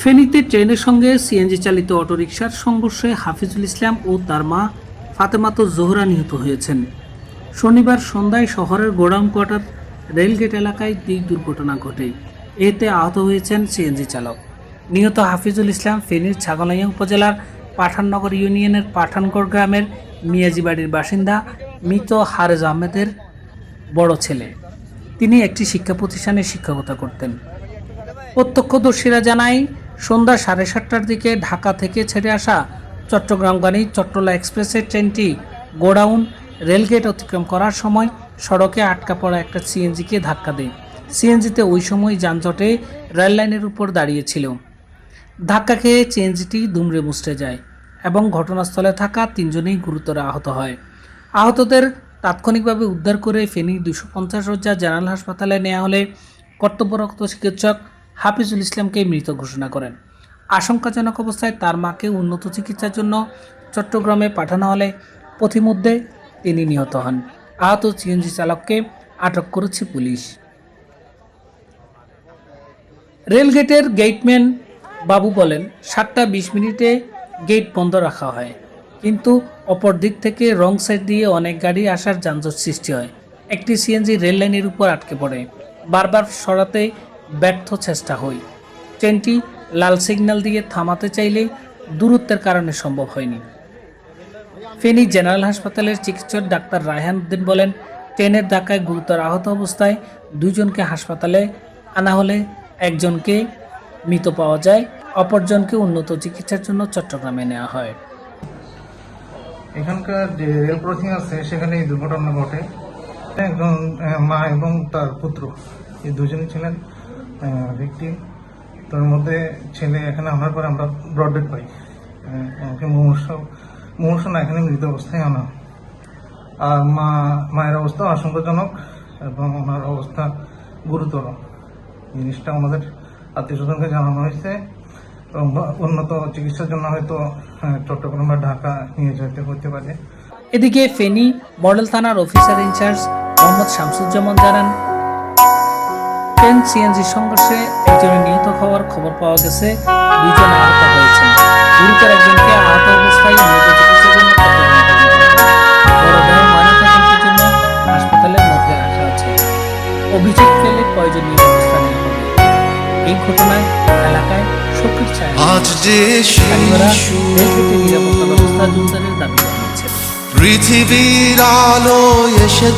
ফেনীতে ট্রেনের সঙ্গে সিএনজি চালিত অটোরিকশার সংঘর্ষে হাফিজুল ইসলাম ও তার মা ফাতেমাতো জোহরা নিহত হয়েছেন। শনিবার সন্ধ্যায় শহরের গোডাউন কোয়ার্টার রেলগেট এলাকায় দিক দুর্ঘটনা ঘটে। এতে আহত হয়েছেন সিএনজি চালক। নিহত হাফিজুল ইসলাম ফেনীর ছাগলাইয়া উপজেলার পাঠাননগর ইউনিয়নের পাঠানগড় গ্রামের মিয়াজি বাড়ির বাসিন্দা মৃত হারেজ আহমেদের বড় ছেলে। তিনি একটি শিক্ষা প্রতিষ্ঠানে শিক্ষকতা করতেন। প্রত্যক্ষদর্শীরা জানায় সন্ধ্যা সাড়ে সাতটার দিকে ঢাকা থেকে ছেড়ে আসা চট্টগ্রামগামী চট্টলা এক্সপ্রেসের ট্রেনটি গোডাউন রেলগেট অতিক্রম করার সময় সড়কে আটকা পড়া একটা সিএনজিকে ধাক্কা দেয়। সিএনজিতে ওই সময় যানজটে রেল লাইনের উপর দাঁড়িয়েছিল। ধাক্কা খেয়ে সিএনজিটি দুমড়ে মুচড়ে যায় এবং ঘটনাস্থলে থাকা তিনজনেই গুরুতর আহত হয়। আহতদের তাৎক্ষণিকভাবে উদ্ধার করে ফেনী দুশো পঞ্চাশ রোজা জেনারেল হাসপাতালে নেওয়া হলে কর্তব্যরত চিকিৎসক হাফিজুল ইসলামকে মৃত ঘোষণা করেন। আশঙ্কাজনক অবস্থায় তার মাকে উন্নত চিকিৎসার জন্য চট্টগ্রামে পাঠানো হলে পথিমধ্যে তিনি নিহত হন। আহত সিএনজি চালককে আটক করেছে পুলিশ। রেলগেটের গেটম্যান বাবু বলেন, সাতটা বিশ মিনিটে গেট বন্ধ রাখা হয়। কিন্তু অপর দিক থেকে রং সাইড দিয়ে অনেক গাড়ি আসার যানজট সৃষ্টি হয়। একটি সিএনজি রেল লাইনের উপর আটকে পড়ে। বারবার সরাতে ব্যর্থ চেষ্টা হই ট্রেনটি লাল সিগন্যাল দিয়ে থামাতে চাইলে দূরত্বের কারণে সম্ভব হয়নি। ফেনী জেনারেল হাসপাতালের চিকিৎসক ডাক্তার রায়হান উদ্দিন বলেন, ট্রেনের ধাক্কায় গুরুতর আহত অবস্থায় দুজনকে হাসপাতালে আনা হলে একজনকে মৃত পাওয়া যায়, অপরজনকে উন্নত চিকিৎসার জন্য চট্টগ্রামে নেওয়া হয়। এখানকার যে রেল ক্রসিং আছে সেখানে এই দুর্ঘটনা ঘটে। একজন মা এবং তার পুত্র, এই দুজনই ছিলেন। ভিকটিম। তার মধ্যে ছেলে এখানে আনার পরে আমরা ব্রডডেড পাই। ওকে মুমূর্ষ মুমূর্ষ না, এখানে মৃত অবস্থায় আনা। আর মা, মায়ের অবস্থা আশঙ্কাজনক এবং ওনার অবস্থা গুরুতর। জিনিসটা আমাদের আত্মীয় স্বজনকে জানানো হয়েছে। এবং উন্নত চিকিৎসার জন্য হয়তো চট্টগ্রাম বা ঢাকা নিয়ে যেতে হতে পারে। এদিকে ফেনী মডেল থানার officer in charge Mohammad Shamsuzzaman জানান সিএনজি সংঘর্ষে একজনের নিহত হওয়ার খবর পাওয়া গেছে। দুইজন আহত হয়েছেন। গুরুতর একজনকে আহত অবস্থায় উন্নত চিকিৎসার জন্য চট্টগ্রাম প্রেরণ করা। বড় দেহ ময়নাতদন্তের জন্য হাসপাতালের মধ্যে রাখা আছে অভিযোগ পেলে প্রয়োজনীয় ব্যবস্থা নেওয়া হবে। এই ঘটনায় এলাকায় শোকের ছায়া আজ যে রেলগেটের নিরাপত্তা ব্যবস্থা জোরদারের দাবি জানিয়েছেন পৃথিবীর আলো এসে